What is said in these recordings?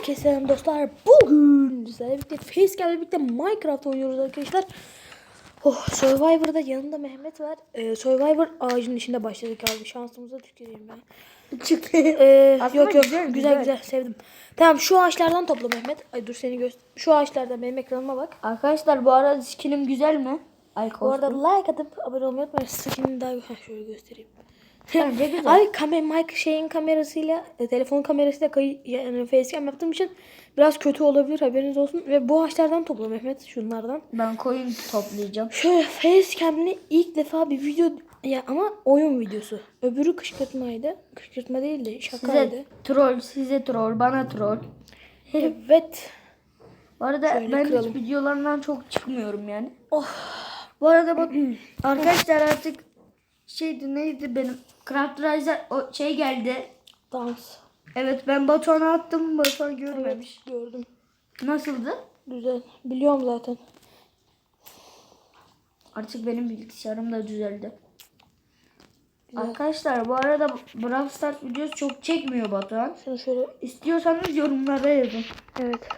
Herkese selam dostlar. Bugün sizlerle birlikte Facecam'le birlikte Minecraft oynuyoruz arkadaşlar. Oh, Survivor'da yanında Mehmet var. Ee, Survivor ağacın içinde başladık abi. Şansımıza tüküreyim ben. Çık. Ee, yok yok güzel, güzel, güzel güzel. sevdim. Tamam şu ağaçlardan topla Mehmet. Ay dur seni göster. Şu ağaçlardan benim ekranıma bak. Arkadaşlar bu arada skinim güzel mi? Ay Bu arada like atıp abone olmayı unutmayın. Skinini daha Heh, şöyle göstereyim. Bence güzel. Abi kamer, mic şeyin kamerasıyla, e, telefon kamerasıyla kayı, yani facecam yaptığım için biraz kötü olabilir haberiniz olsun. Ve bu ağaçlardan topla Mehmet şunlardan. Ben koyun toplayacağım. Şöyle facecam'li ilk defa bir video ya ama oyun videosu. Öbürü kışkırtmaydı. Kışkırtma değildi şakaydı. Size troll, size troll, bana troll. Evet. Bu arada Şöyle ben kıralım. hiç videolarından çok çıkmıyorum yani. Oh. Bu arada bak arkadaşlar artık şeydi neydi benim Craft Riser o şey geldi. Dans. Evet ben Batuhan'a attım. Batuhan görmemiş. Evet gördüm. Nasıldı? Güzel. Biliyorum zaten. Artık benim bilgisayarım da düzeldi. Güzel. Arkadaşlar bu arada Brawl Stars videosu çok çekmiyor Batuhan. Şunu şöyle İstiyorsanız yorumlara yazın. Evet.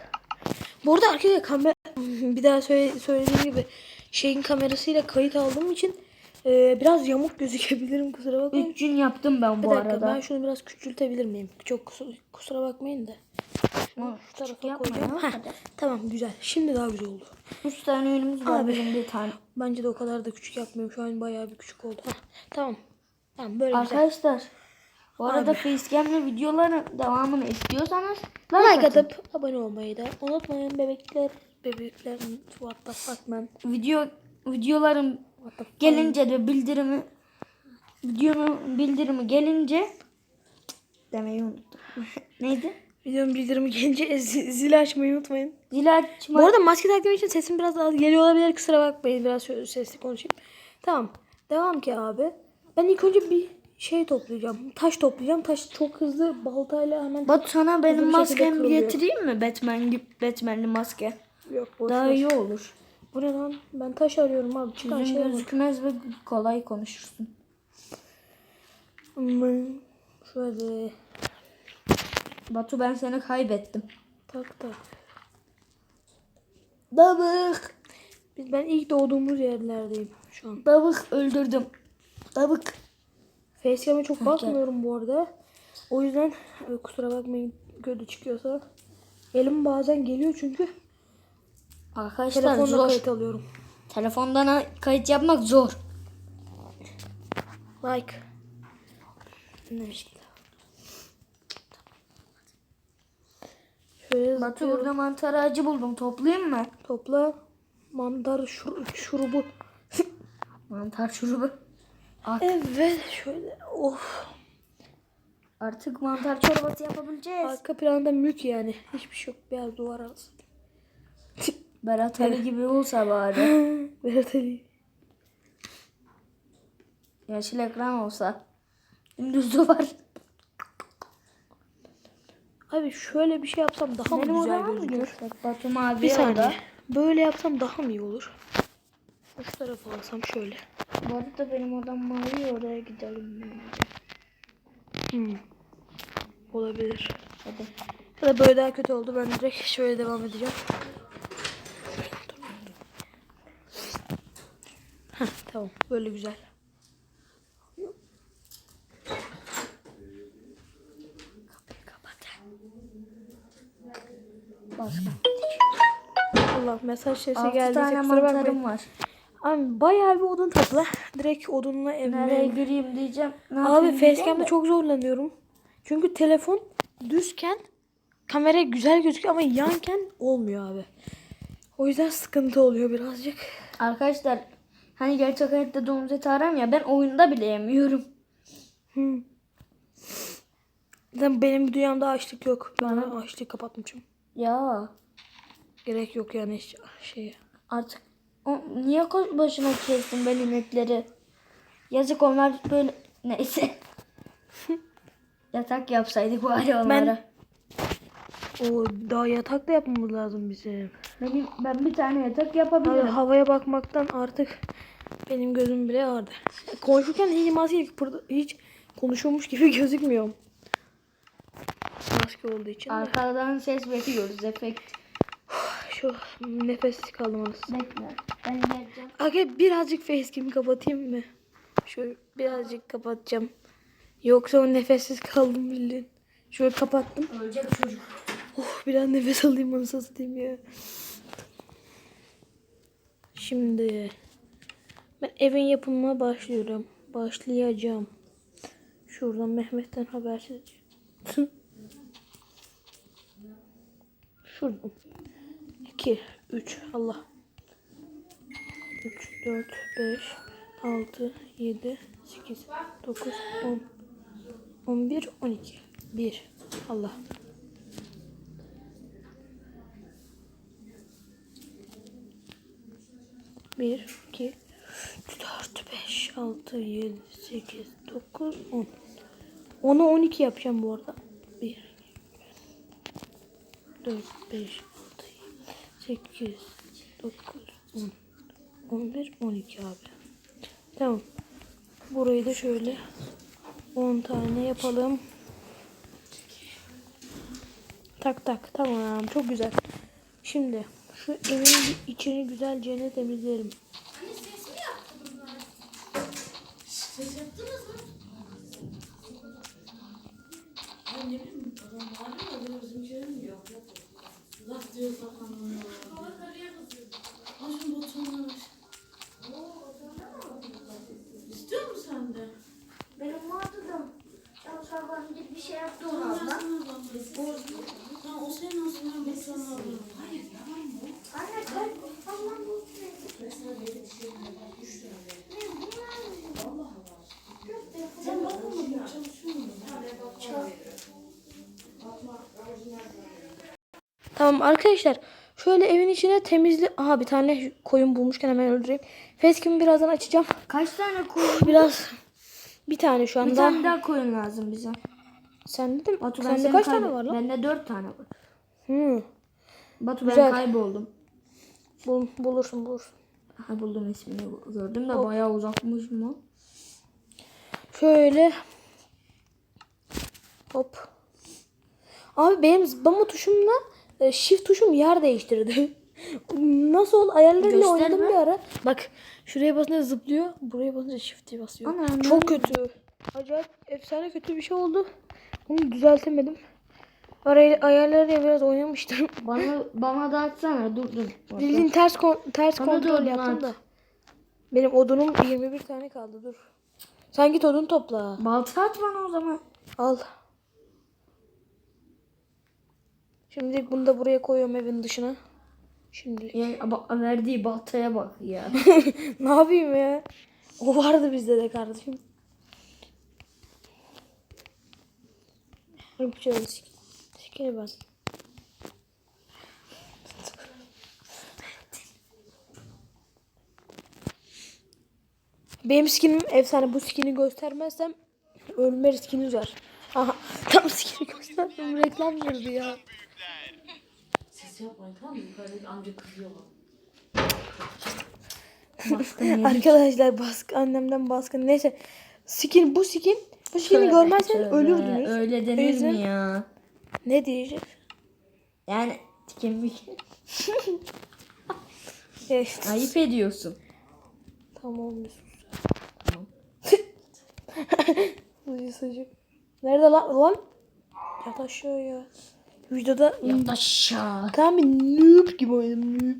Bu arada arkadaşlar kamera bir daha söyle, söylediğim gibi şeyin kamerasıyla kayıt aldığım için e, biraz yamuk gözükebilirim kusura bakmayın. 3 gün yaptım ben Bir bu dakika arada. ben şunu biraz küçültebilir miyim? Çok kusura, kusura bakmayın da. Ama Şu tarafa koyacağım. hadi. tamam güzel. Şimdi daha güzel oldu. 3 tane ürünümüz var bizim bir tane. Bence de o kadar da küçük yapmıyorum. Şu an bayağı bir küçük oldu. Heh, tamam. Tamam böyle güzel. Arkadaşlar bu arada Abi. facecam'le videoların devamını istiyorsanız Like atın. atıp abone olmayı da unutmayın bebekler. Bebekler what the fuck man. Video fuck. Gelince de bildirimi videonun bildirimi gelince demeyi unuttum. Neydi? Videonun bildirimi gelince zi- zili açmayı unutmayın. Zil açma. Bu arada maske taktığım için sesim biraz az geliyor olabilir. Kusura bakmayın. Biraz sesli konuşayım. Tamam. Devam ki abi. Ben ilk önce bir şey toplayacağım. Taş toplayacağım. Taş çok hızlı baltayla hemen... Batu sana benim maskemi getireyim mi? Batman gibi Batman'li maske. Yok boş Daha ver. iyi olur. Bu ne lan? Ben taş arıyorum abi. Çıkan Yüzün şey bak. gözükmez ve kolay konuşursun. Şöyle Batu ben seni kaybettim. tak tak. Dabık. Biz ben ilk doğduğumuz yerlerdeyim şu an. Dabık öldürdüm. Dabık. Facecam'e çok bakmıyorum bu arada. O yüzden e, kusura bakmayın kötü çıkıyorsa. Elim bazen geliyor çünkü Arkadaşlar telefonla zor. kayıt alıyorum. Telefondan kayıt yapmak zor. Like. Ne işte. Şöyle Batu zıplıyorum. burada mantar ağacı buldum. Toplayayım mı? Topla mantar şur şurubu. Mantar şurubu. Ak- Evet şöyle of. Artık mantar çorbası yapabileceğiz. Arka planda mülk yani. Hiçbir şey yok. Beyaz duvar arası. Berat Ali gibi olsa bari. Berat Ali. Yeşil ekran olsa. Dümdüz duvar. Abi şöyle bir şey yapsam daha mı Benim güzel mı gözükür? görsek? Batu mavi Bir saniye. Böyle yapsam daha mı iyi olur? Şu tarafa alsam şöyle. Bu arada benim odam mavi oraya gidelim. Hmm. Olabilir. Hadi. Ya da böyle daha kötü oldu. Ben direkt şöyle devam edeceğim. Heh, tamam. Böyle güzel. Başka. Allah mesaj sesi 6 geldi. tane Kusura bakmayın. mantarım var. Abi bayağı bir odun topla. Direkt odunla Nereye gireyim diyeceğim. Ne Abi yapayım diyeceğim facecam'da de. çok zorlanıyorum. Çünkü telefon düzken kamera güzel gözüküyor ama yanken olmuyor abi. O yüzden sıkıntı oluyor birazcık. Arkadaşlar hani gerçek hayatta domuz eti aram ya ben oyunda bile yemiyorum. Zaten benim dünyamda açlık yok. Ben açlığı kapatmışım. Ya Gerek yok yani hiç şeye. artık o, niye koş başıma kestin ben inekleri? Yazık onlar böyle neyse. Yatak yapsaydık bari onlara. O daha yatak da yapmamız lazım bizim. Benim, ben bir tane yatak Abi yapabilirim. havaya bakmaktan artık benim gözüm bile ağrıdı. Konuşurken hiç maske hiç konuşuyormuş gibi gözükmüyorum. Maske olduğu için. de. Arkadan ses veriyoruz efekt. Şu nefessiz kaldım orası. Bekle. Ben geleceğim. Aga birazcık facecam'i kapatayım mı? Şöyle birazcık kapatacağım. Yoksa nefessiz kaldım bildiğin. Şöyle kapattım. Ölecek çocuk. Oh biraz nefes alayım onu satayım ya. Şimdi ben evin yapımına başlıyorum. Başlayacağım. Şuradan Mehmet'ten habersiz. Şuradan. 2, 3, Allah. 3, 4, 5, 6, 7, 8, 9, 10, 11, 12. 1, Allah. Bir, iki, üç, dört, beş, altı, yedi, sekiz, dokuz, on. Onu on iki yapacağım bu arada. Bir, dört, beş, altı, yedi, sekiz, dokuz, on. On bir, on iki abi. Tamam. Burayı da şöyle on tane yapalım. Tak tak tamam çok güzel. Şimdi şu evin içini güzelce temizleyelim. İstiyor musun sen de? Benim vardı da. Ya sabah bir şey yaptı ona abla. Tamam o senin ben de sana alırım. Anne kalp. Allah bu. Sen bakma ben çalışıyorum. Tamam arkadaşlar. Şöyle evin içine temizli... Aha bir tane koyun bulmuşken hemen öldüreyim. Facecam'i birazdan açacağım. Kaç tane koyun? Biraz... Bir tane şu anda. Bir tane daha koyun lazım bize. Sende de mi? Batu ben Sende kaç tane var lan? Bende dört tane var. Hı. Batu Güzel. ben kayboldum. Bul, bulursun bulursun. Aha buldum ismini gördüm de bayağı uzakmış mı? Şöyle. Hop. Abi benim zıplama tuşumla e, shift tuşum yer değiştirdi. Nasıl oldu? Ayarlarıyla Gösterme. oynadım bir ara. Bak şuraya basınca zıplıyor. Buraya basınca shift'e basıyor. Ana, Çok kötü. Acayip efsane kötü bir şey oldu. Onu düzeltemedim. Araya, ayarlarıyla biraz oynamıştım. Bana bana da atsana dur dur. Bildiğin ters kon- ters Bana kontrol yaptım at. da. Benim odunum 21 tane kaldı dur. Sen git odun topla. Balta at bana o zaman. Al. Şimdi bunu da buraya koyuyorum evin dışına. Şimdi Ya, bak, verdiği baltaya bak ya. ne yapayım ya? O vardı bizde de kardeşim. Yapacağız. Sikini ben. Benim skinim efsane. Bu skini göstermezsem ölme riskiniz var. Aha tam skini gösterdim. Reklam girdi ya. Ses yapmayın tamam mı? Yukarıdaki amca yedik. Arkadaşlar baskı annemden baskın. Neyse. Skin bu skin. Bu skini Tövbe, görmezseniz tövbe. ölürdünüz. Öyle denir yüzden- mi ya? Ne diyeceğiz? Yani tikenmiş. Evet. Ayıp ediyorsun. Tamam sus. Tamam. Nerede lan? Lan? Yat aşağı ya. Videoda Yat aşağı. tam bir noob gibi oynadım. Noob.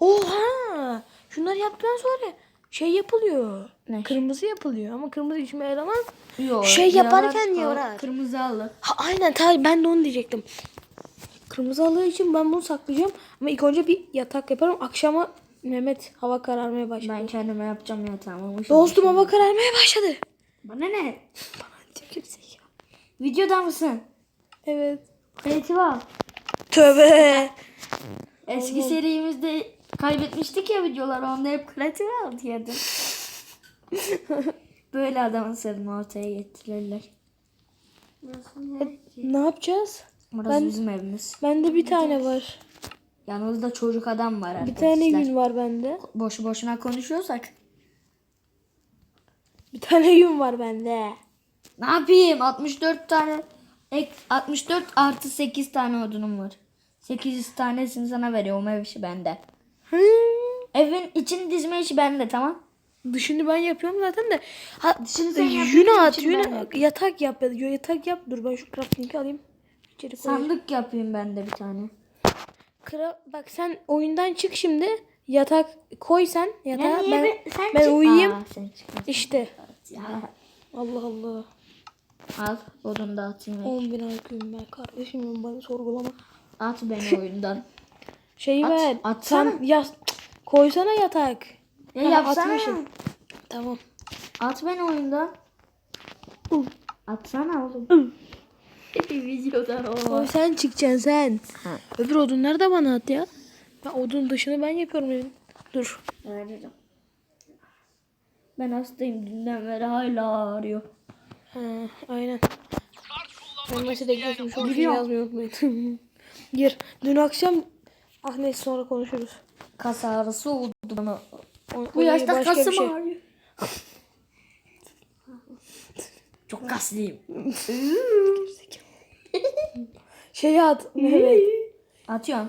Oha! Şunları yaptıktan sonra şey yapılıyor. Ne? Kırmızı yapılıyor ama kırmızı işime yaramaz. Yok. Şey yaparken yarar. Kırmızı alı. Ha aynen tabii ben de onu diyecektim. Kırmızı halı için ben bunu saklayacağım. Ama ilk önce bir yatak yaparım. Akşama Mehmet hava kararmaya başladı. Ben kendime yapacağım ya tamam. Dostum hava kararmaya başladı. Bana ne? Tükürsek ya. Videoda mısın? Evet. Kayıtı al. Tövbe. Eski serimizde kaybetmiştik ya videolar. Onda hep kreatif al diyordu. Böyle adamın sırrını ortaya getirirler. Ne yapacağız? Burası Ben- bizim evimiz. Bende bir tane var. Yanımızda çocuk adam var Bir arkadaşlar. tane yün var bende. Boşu boşuna konuşuyorsak. Bir tane yün var bende. Ne yapayım? 64 tane Ek 64 artı 8 tane odunum var. 800 tanesini sana veriyorum ev işi bende. Hı. Evin içini dizme işi bende tamam. Dışını ben yapıyorum zaten de. Ha, Dışını sen Yuna at, içini ben Yuna yapıyorum. yatak yap Yatak yap. Dur ben şu crafting'i alayım. İçeri koyayım. Sandık yapayım ben de bir tane. Kra bak sen oyundan çık şimdi. Yatak koy sen yatağa. Ya niye ben, be- sen ben çık- uyuyayım. Aa, sen. İşte. Ya. Allah Allah. Al odun da atayım. 10 bin IQ'yum ben kardeşim bana sorgulama. At beni oyundan. Şeyi At, ver. atsana. Sen yaz, koysana yatak. Ya Ha, yapsana. atmışım. Tamam. At beni oyundan. Atsana oğlum. Videodan Koy sen çıkacaksın sen. Ha. Öbür odunları da bana at ya. Ben odun dışını ben yapıyorum evin. Dur. Veririm. Ben hastayım dünden beri hala ağrıyor. Ha, aynen. Ben mesela geçmiş olsun Biliyorum. yazmayı unutmayın. Gir. Dün akşam ah neyse sonra konuşuruz. Kas ağrısı oldu bana. O- Bu yaşta kasım şey. ağrıyor. Çok kaslıyım. Şeyi at Mehmet. Atıyorum.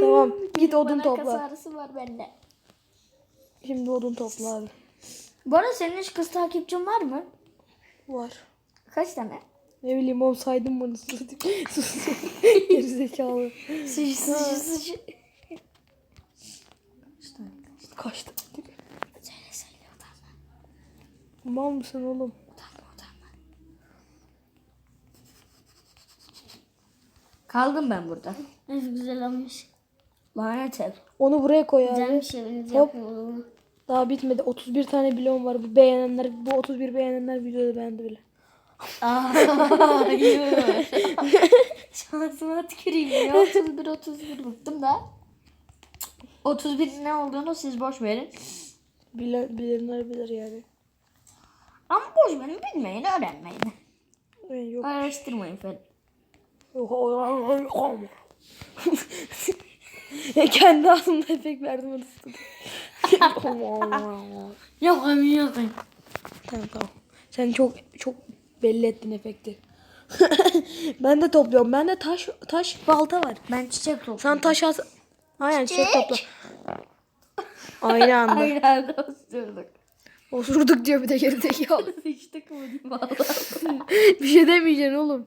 tamam. Git odun Bana kas topla. ağrısı var bende. Şimdi odun topla abi. Bu arada senin hiç kız takipçin var mı? Var. Kaç tane? Ne bileyim oğlum saydım bunu. Sus. Gerizekalı. Sıç sıç sıç. Kaçtı. Söyle söyle utanma. Mal mısın oğlum? Utanma utanma. Kaldım ben burada. Ne güzel olmuş. Lanet ev. Onu buraya koy abi. Güzelmiş eviniz Hop. Daha bitmedi. 31 tane bloğum var. Bu beğenenler, bu 31 beğenenler videoda beğendi bile. Hayır. Şansıma tüküreyim ya. 31 31 bıktım da. 31 ne olduğunu siz boş verin. Bilen, bilenler bilir yani. Ama boş verin bilmeyin öğrenmeyin. Ee, yok. Araştırmayın falan. Yok. ya kendi ağzımda efekt verdim. Yok emin yok. tamam tamam. Sen çok çok belli ettin efekti. ben de topluyorum. Bende taş taş balta var. Ben çiçek topluyorum. Sen taş as... Aynen çiçek topla. Aynı anda. Aynı anda osturduk. Osurduk diyor bir de gerizekalı. Sıçtık mı diyeyim valla. bir şey demeyeceksin oğlum.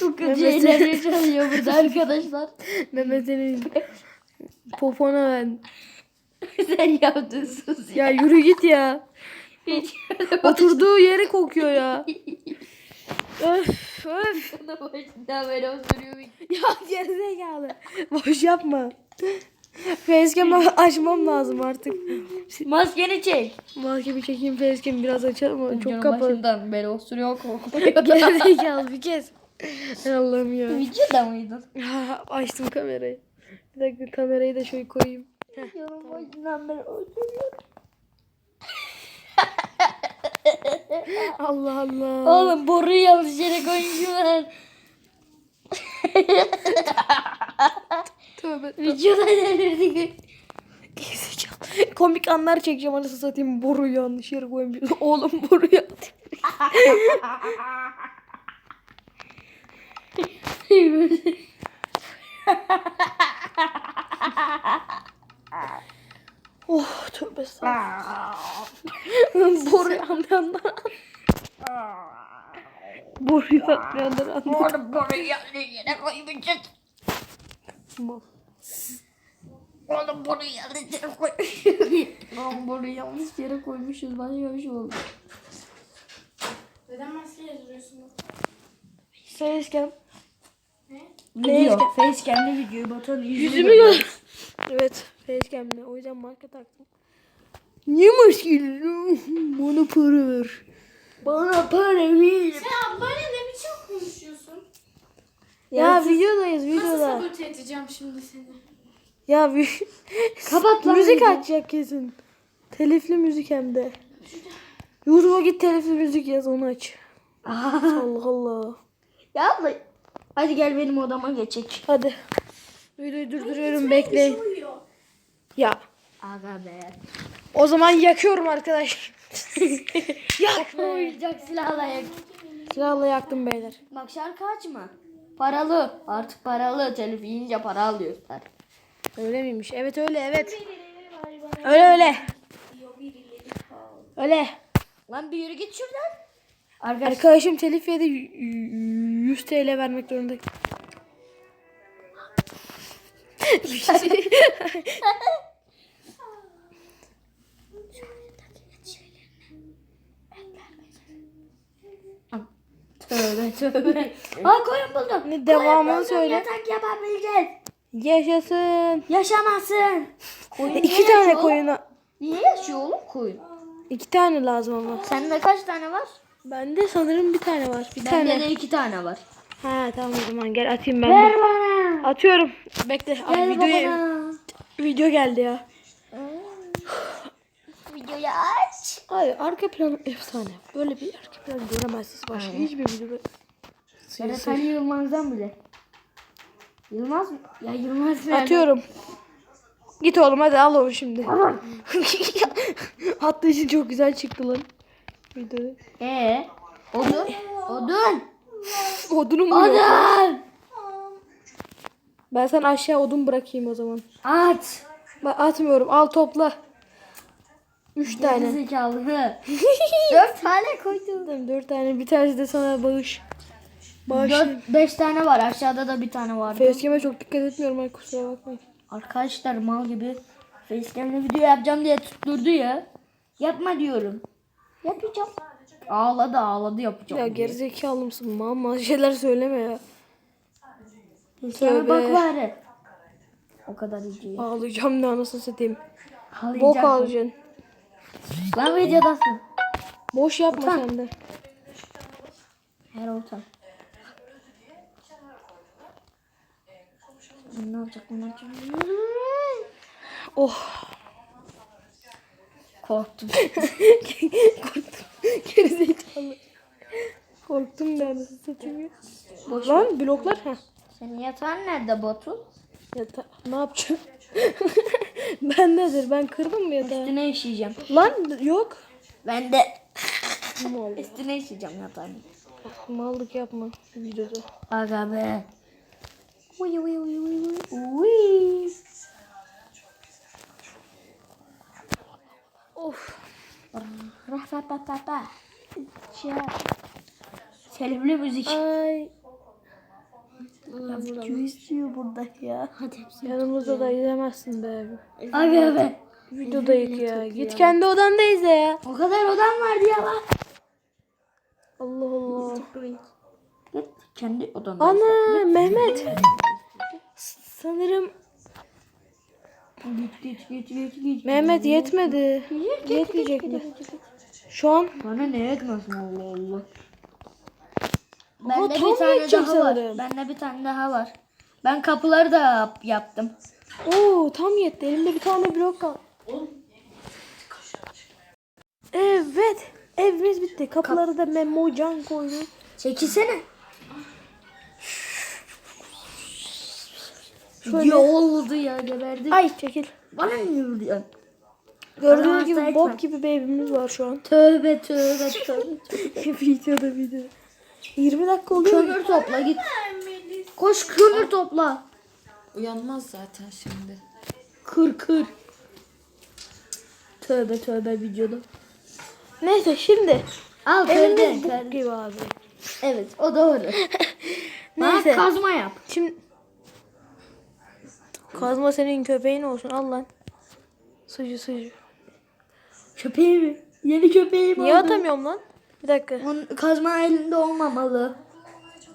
Çok kötü eğlence çalıyor burada arkadaşlar. Mehmet senin popona ben. Sen yaptın sus ya. Ya yürü git ya. Hiç Oturduğu yeri kokuyor ya. öf öf. Bunu başından beri oturuyor. Ya gerizekalı. Boş yapma. Facecam'ı açmam lazım artık. Maskeni çek. Maske bir çekeyim facecam biraz açalım ama çok kapalı. başından beri osuruyor kokuyor. Gerizekalı bir kez. Allah'ım ya. Videoda mıydın? Açtım kamerayı. Bir dakika kamerayı da şöyle koyayım. Videonun başından beri osuruyor. Allah Allah. Oğlum boruyu yanlış yere koymuşlar. Tövbe. Videoda delirdik. Komik anlar çekeceğim anasını satayım. Boru yanlış yere koymuş. Oğlum boru yanlış. Oh tövbe estağfurullah. boru yanmayanlar. boru yanmayanlar anlar. Oğlum boruyu yere koymuşsun. Oğlum boruyu yanlış yere koymuşuz. Oğlum boruyu yanlış yere koymuşuz. Başka bir şey oldu. Neden maske yazıyorsunuz? Facecam. Video. Facecam'li videoyu Batuhan Yüzümü gör. Evet facecam'le. O yüzden maske taktım. Niye maskeli? Bana para ver. Bana para ver. Sen ablayla ne biçim konuşuyorsun? Ya videodayız Nasıl videoda. sabote edeceğim şimdi seni? Ya bir Kapat lan müzik açacak kesin. Telifli müzik hem de. YouTube'a git telifli müzik yaz onu aç. Allah Allah. Ya abla. Hadi gel benim odama geçek. Hadi. Videoyu durduruyorum bekleyin. Ya. Aga be. O zaman yakıyorum arkadaş. Yak. Oyuncak silahla yak. Silahla yaktım beyler. Bak şarkı açma. Paralı. Artık paralı. Telif yiyince para alıyorlar. Öyle miymiş? Evet öyle evet. Öyle öyle. Öyle. Lan bir yürü git şuradan. Arkadaş. Arkadaşım telif yedi y- y- 100 TL vermek zorunda. Tövbe tövbe. Aa koyun buldum. Ne devamını Koyun buldum, söyle. Yatak yapabileceğiz. Yaşasın. Yaşamasın. Koyun İki tane yaşıyor? koyuna. Niye yaşıyor oğlum koyun? iki tane lazım ama. Sende kaç tane var? Bende sanırım bir tane var. Bir Bende tane. de iki tane var. Ha tamam o zaman gel atayım ben. Ver de. bana. Atıyorum. Bekle. Abi, Ver videoya, bana. video geldi ya. Videoyu aç. Hayır arka plan efsane. Böyle bir arka plan göremezsiniz başka hiçbir videoda. Berat Ali Yılmaz'dan bile. Yılmaz mı? Ya Yılmaz mı? Atıyorum. Git oğlum hadi al onu şimdi. Attığı için çok güzel çıktı lan. Videoda. Ee, odun. Odun. Odunu mu yok? Odun. Ben sana aşağı odun bırakayım o zaman. At. Bak atmıyorum. Al topla. Üç tane. Zekalı. Dört tane koydum. Tamam, Dört tane. Bir tanesi de sana bağış. Bağış. Dört, beş tane var. Aşağıda da bir tane vardı. Facecam'e çok dikkat etmiyorum. Ay kusura bakmayın. Arkadaşlar mal gibi facecam'le video yapacağım diye tutturdu ya. Yapma diyorum. Yapacağım. Ağladı ağladı yapacağım. Ya diye. gerizekalı mısın? Mal şeyler söyleme ya. Bak Tövbe. bari. O kadar iyi. Ağlayacağım ne anasını satayım. Ağlayacak Bok mı? ağlayacaksın. Lan videodasın. Boş yapma Utan. sen de. Her ortam. Ne yapacak ne yapacak? Oh. Korktum. Gerizekalı. Korktum ben anasını satayım ya. Boş Lan bloklar. Heh. Senin yatağın nerede Batu? Yata ne yapacağım? ben nedir? Ben kırdım mı yatağı? Üstüne işeyeceğim. Lan yok. Ben de Mal. üstüne işeyeceğim yatağın. Mallık yapma videoda. Aga be. Uy uy uy uy uy. Uy. Of. Rah rah rah rah rah. Şey. Telifli müzik. Ay. Ya video istiyor burada ya. Hadi. Yanımızda da izlemezsin be. Aga be. Videodayız ya. Git kendi odanda izle ya. O kadar odam vardı ya lan. Allah Allah. Git kendi odana. Ana Mehmet. Sanırım Git git git git git. Mehmet yetmedi. Yetmeyecek mi? Şu an Bana ne yetmesin Allah Allah. Bende tam bir tane yetecek daha var. sanırım. Bende bir tane daha var. Ben kapıları da yap- yaptım. Oo tam yetti. Elimde bir tane blok kaldı. Evet. Evimiz bitti. Kapıları da Memo Can koydu. Çekilsene. Şöyle. Ya oldu ya geberdim. Ay çekil. Bana niye vuruyorsun? Gördüğünüz Bana gibi bok gibi bir evimiz var şu an. Tövbe tövbe tövbe. videoda video. 20 dakika oluyor. kömür topla git. Koş kömür topla. Uyanmaz zaten şimdi. Kır kır. Tövbe tövbe videoda. Neyse şimdi. Al Evimiz bok gibi abi. Evet o doğru. Bana Neyse. kazma yap. Şimdi Kazma senin köpeğin olsun al lan. Sıcı sıcı. Köpeği mi? Yeni köpeğim Niye oldu. atamıyorum lan? Bir dakika. Onun kazma elinde olmamalı.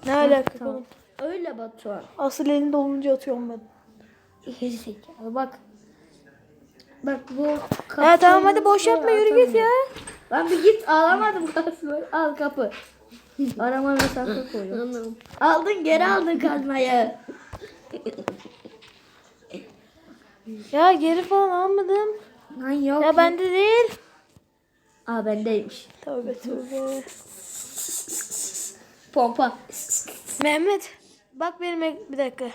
Ne alaka oğlum? Öyle Batuhan. Asıl elinde olunca atıyorum ben. Gerizekalı bak. Bak bu kapı. Ha tamam hadi boş yapma yürü git ya. Lan bir git ağlamadım kazmayı. Al kapı. Arama mesafe koyuyorum. Aldın geri aldın kazmayı. Ya geri falan almadım. Lan yok. Ya bende değil. Aa bendeymiş. Tövbe tövbe. Pompa. Mehmet bak benim bir dakika.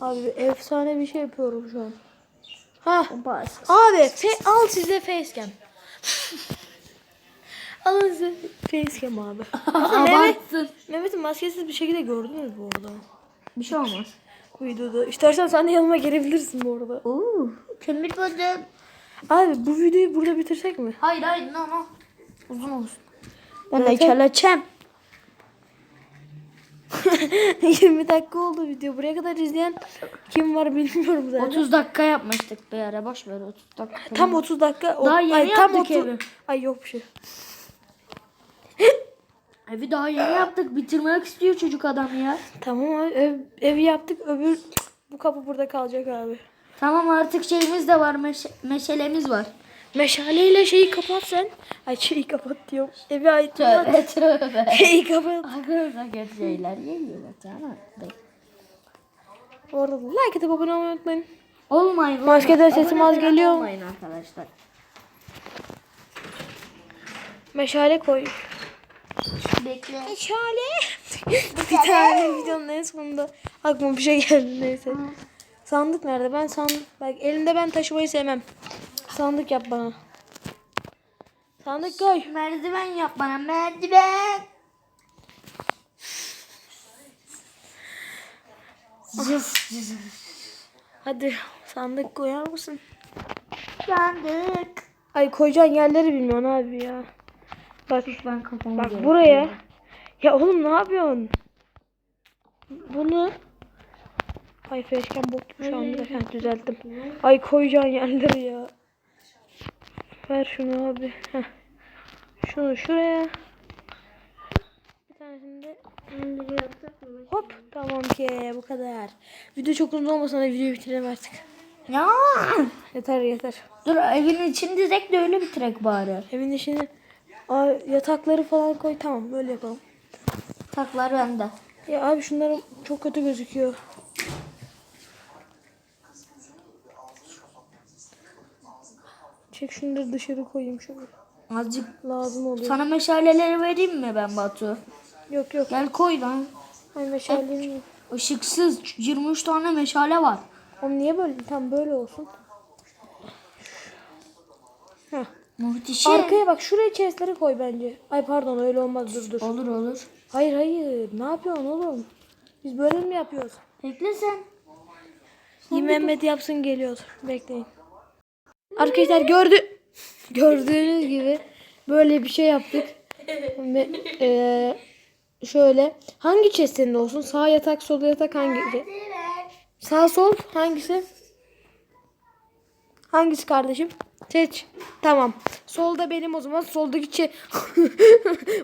Abi efsane bir şey yapıyorum şu an. Ha. Abi fe- al size facecam. Alın size facecam abi. Mehmet, Abarttın. Mehmet'in maskesiz bir şekilde gördünüz bu arada. Bir şey olmaz. Videoda. İstersen sen de yanıma gelebilirsin bu arada. Oo. Kömür böldüm. Abi bu videoyu burada bitirsek mi? Hayır hayır no no. Uzun olsun. Ben de kelleçem. 20 dakika oldu video. Buraya kadar izleyen kim var bilmiyorum zaten. 30 dakika yapmıştık bir ara. Boş ver 30 dakika. Tam 30 dakika. Daha yeni ay, tam yaptık 30 evi. Ay yok bir şey. Evi daha yeni yaptık. Bitirmek istiyor çocuk adam ya. Tamam abi ev, evi yaptık öbür bu kapı burada kalacak abi. Tamam artık şeyimiz de var. Meş- meşalemiz var. Meşaleyle şeyi kapat sen. Ay şeyi kapat diyorum. Evi aydınlat. Tövbe tövbe. Şeyi kapat. Aklınıza kötü şeyler geliyor tamam. Bu arada like atıp abone olmayı unutmayın. Olmayın. Maskeden sesim az geliyor. Olmayın arkadaşlar. Meşale koy. Bekle. Meşale. bir tane videonun en sonunda aklıma bir şey geldi neyse. Sandık nerede? Ben sandık. Bak elimde ben taşımayı sevmem. Sandık yap bana. Sandık koy. Merdiven yap bana merdiven. Cız cız. Hadi sandık koyar mısın? Yandık. Ay koyacağın yerleri bilmiyorsun abi ya. Bak Ben kafamı bak buraya. Ya oğlum ne yapıyorsun? Bunu Ay facecam bok gibi şu anda. Heh, düzelttim. Ay koyacağın yerleri ya. Ver şunu abi. Heh. Şunu şuraya. Bir tanesini de Hop tamam ki bu kadar. Video çok uzun olmasa da videoyu bitirelim artık. Ya. Yeter yeter. Dur evin içini dizek de öyle bitirek bari. Evin içine Aa, yatakları falan koy tamam böyle yapalım. Taklar bende. Ya abi şunların çok kötü gözüküyor. Çek şunları dışarı koyayım şunu. Azıcık Lazım oluyor. sana meşaleleri vereyim mi ben Batu? Yok yok. Gel koy lan. Ay meşalelerim. Işıksız 23 tane meşale var. Oğlum niye böyle? Tam böyle olsun. Heh. Muhteşem. Arkaya bak şuraya chestleri koy bence. Ay pardon öyle olmaz dur dur. Olur olur. Hayır hayır ne yapıyorsun oğlum? Biz böyle mi yapıyoruz? Bekle sen. İyi Mehmet yapsın geliyor. Bekleyin. Arkadaşlar gördü gördüğünüz gibi böyle bir şey yaptık. Ve, eee, şöyle hangi chest'inde olsun? Sağ yatak, sol yatak hangi? Sağ sol hangisi? Hangisi kardeşim? Seç. Tamam. Solda benim o zaman. Soldaki çe...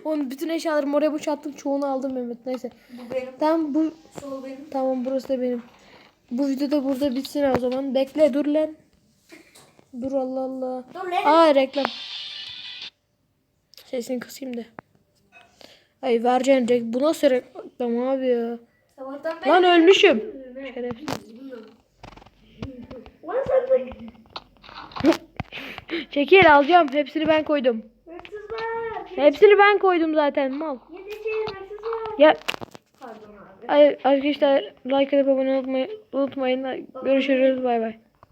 Onun bütün eşyalarımı oraya boşalttım. Çoğunu aldım Mehmet. Neyse. Bu benim. Tamam bu Sol benim. Tamam burası da benim. Bu video da burada bitsin o zaman. Bekle dur lan. Dur Allah Allah. Dur lan. Aa reklam. Sesini kısayım da. Ay vereceksin reklam. Bu nasıl reklam abi ya? Sabahtan Lan ölmüşüm. Şerefsiz. Çekil alacağım. Hepsini ben koydum. Hepsini ben koydum zaten mal. Ya Ay, arkadaşlar like atıp abone olmayı unutmayın. Görüşürüz. Bay bay.